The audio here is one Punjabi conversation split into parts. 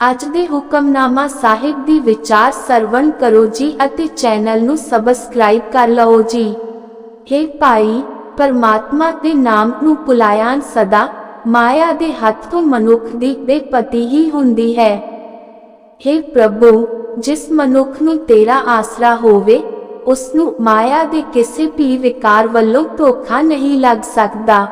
ਅੱਜ ਦੇ ਹੁਕਮਨਾਮਾ ਸਾਹਿਬ ਦੀ ਵਿਚਾਰ ਸਰਵਣ ਕਰੋ ਜੀ ਅਤੇ ਚੈਨਲ ਨੂੰ ਸਬਸਕ੍ਰਾਈਬ ਕਰ ਲਓ ਜੀ। हे ਭਾਈ, ਪਰਮਾਤਮਾ ਦੇ ਨਾਮ ਨੂੰ ਪੁਲਾਇਆਂ ਸਦਾ, ਮਾਇਆ ਦੇ ਹੱਥ ਤੋਂ ਮਨੁੱਖ ਦੀ ਬੇਪਤੀ ਹੀ ਹੁੰਦੀ ਹੈ। हे ਪ੍ਰਭੂ, ਜਿਸ ਮਨੁੱਖ ਨੂੰ ਤੇਰਾ ਆਸਰਾ ਹੋਵੇ ਉਸ ਨੂੰ ਮਾਇਆ ਦੇ ਕਿਸੇ ਵੀ ਵਿਕਾਰ ਵੱਲੋਂ ਧੋਖਾ ਨਹੀਂ ਲੱਗ ਸਕਦਾ।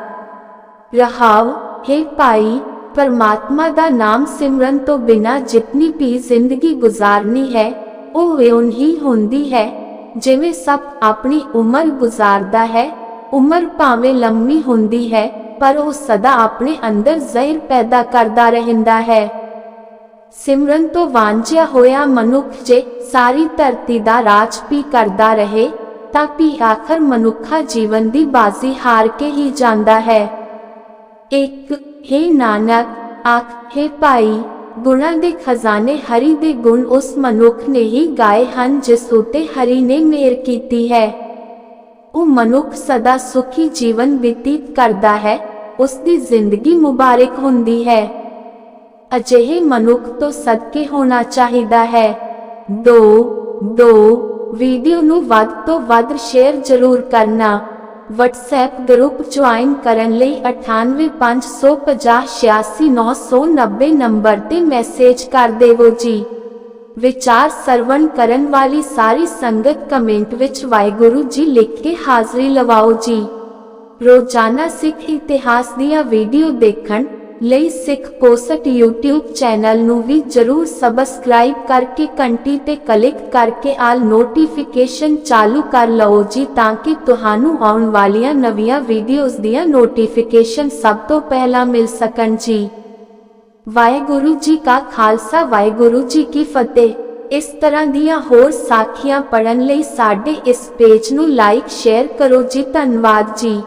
ਰਹਾਵ ਹੈ ਭਾਈ ਪਰਮਾਤਮਾ ਦਾ ਨਾਮ ਸਿਮਰਨ ਤੋਂ ਬਿਨਾ ਜਿਤਨੀ ਵੀ ਜ਼ਿੰਦਗੀ ਗੁਜ਼ਾਰਨੀ ਹੈ, ਉਹ ਹੀ ਹੁੰਦੀ ਹੈ, ਜਿਵੇਂ ਸਭ ਆਪਣੀ ਉਮਰ ਗੁਜ਼ਾਰਦਾ ਹੈ, ਉਮਰ ਭਾਵੇਂ ਲੰਮੀ ਹੁੰਦੀ ਹੈ, ਪਰ ਉਹ ਸਦਾ ਆਪਣੇ ਅੰਦਰ ਜ਼ਹਿਰ ਪੈਦਾ ਕਰਦਾ ਰਹਿੰਦਾ ਹੈ। ਸਿਮਰਨ ਤੋਂ ਵਾਂਝਿਆ ਹੋਇਆ ਮਨੁੱਖ ਜੇ ਸਾਰੀ ਧਰਤੀ ਦਾ ਰਾਜ ਵੀ ਕਰਦਾ ਰਹੇ, ਤਾਂ ਵੀ ਆਖਰ ਮਨੁੱਖਾ ਜੀਵਨ ਦੀ ਬਾਜ਼ੀ ਹਾਰ ਕੇ ਹੀ ਜਾਂਦਾ ਹੈ। ਇੱਕ ਹੇ ਨਾਨਕ, ਆਖ, ਹੈ ਭਾਈ ਗੁਣਾਂ ਦੇ ਖਜ਼ਾਨੇ ਹਰੀ ਦੇ ਗੁਣ ਉਸ ਮਨੁੱਖ ਨੇ ਹੀ ਗਾਏ ਹਨ ਜਿਸ ਉਤੇ ਹਰੀ ਨੇ ਮਿਹਰ ਕੀਤੀ ਹੈ। ਉਹ ਮਨੁੱਖ ਸਦਾ ਸੁਖੀ ਜੀਵਨ ਬਤੀਤ ਕਰਦਾ ਹੈ, ਉਸ ਦੀ ਜ਼ਿੰਦਗੀ ਮੁਬਾਰਕ ਹੁੰਦੀ ਹੈ। ਅਜਿਹੇ ਮਨੁੱਖ ਤੋਂ ਸਦਕੇ ਹੋਣਾ ਚਾਹੀਦਾ ਹੈ। 2 2 ਵੀਡੀਓ ਨੂੰ ਵੱਧ ਤੋਂ ਵੱਧ ਸ਼ੇਅਰ ਜ਼ਰੂਰ ਕਰਨਾ। WhatsApp ਗਰੁੱਪ ਜੁਆਇਨ ਕਰਨ ਲਈ 9850586990 ਨੰਬਰ ਤੇ ਮੈਸੇਜ ਕਰ ਦੇਵੋ ਜੀ। ਵਿਚਾਰ ਸਰਵਣ ਕਰਨ ਵਾਲੀ ਸਾਰੀ ਸੰਗਤ ਕਮੈਂਟ ਵਿੱਚ ਵਾਹਿਗੁਰੂ ਜੀ ਲਿਖ ਕੇ ਹਾਜ਼ਰੀ ਲਵਾਓ ਜੀ। ਰੋਜ਼ਾਨਾ ਸਿੱਖ ਇਤਿਹਾਸ ਦੀਆਂ ਵੀਡੀਓ ਦੇਖਣ ਲਈ ਸਿੱਖ ਕੋਸਟ YouTube ਚੈਨਲ ਨੂੰ ਵੀ ਜਰੂਰ ਸਬਸਕ੍ਰਾਈਬ ਕਰਕੇ ਘੰਟੀ ਤੇ ਕਲਿੱਕ ਕਰਕੇ ਆਲ ਨੋਟੀਫਿਕੇਸ਼ਨ ਚਾਲੂ ਕਰ ਲਓ ਜੀ ਤਾਂ ਕਿ ਤੁਹਾਨੂੰ ਆਉਣ ਵਾਲੀਆਂ ਨਵੀਆਂ ਵੀਡੀਓਜ਼ ਦੀਆਂ ਨੋਟੀਫਿਕੇਸ਼ਨ ਸਭ ਤੋਂ ਪਹਿਲਾਂ ਮਿਲ ਸਕਣ ਜੀ। ਵਾਹਿਗੁਰੂ ਜੀ ਕਾ ਖਾਲਸਾ, ਵਾਹਿਗੁਰੂ ਜੀ ਕੀ ਫਤਿਹ। ਇਸ ਤਰ੍ਹਾਂ ਦੀਆਂ ਹੋਰ ਸਾਖੀਆਂ ਪੜਨ ਲਈ ਸਾਡੇ ਇਸ ਪੇਜ ਨੂੰ ਲਾਈਕ ਸ਼ੇਅਰ ਕਰੋ ਜੀ। ਧੰਨਵਾਦ ਜੀ।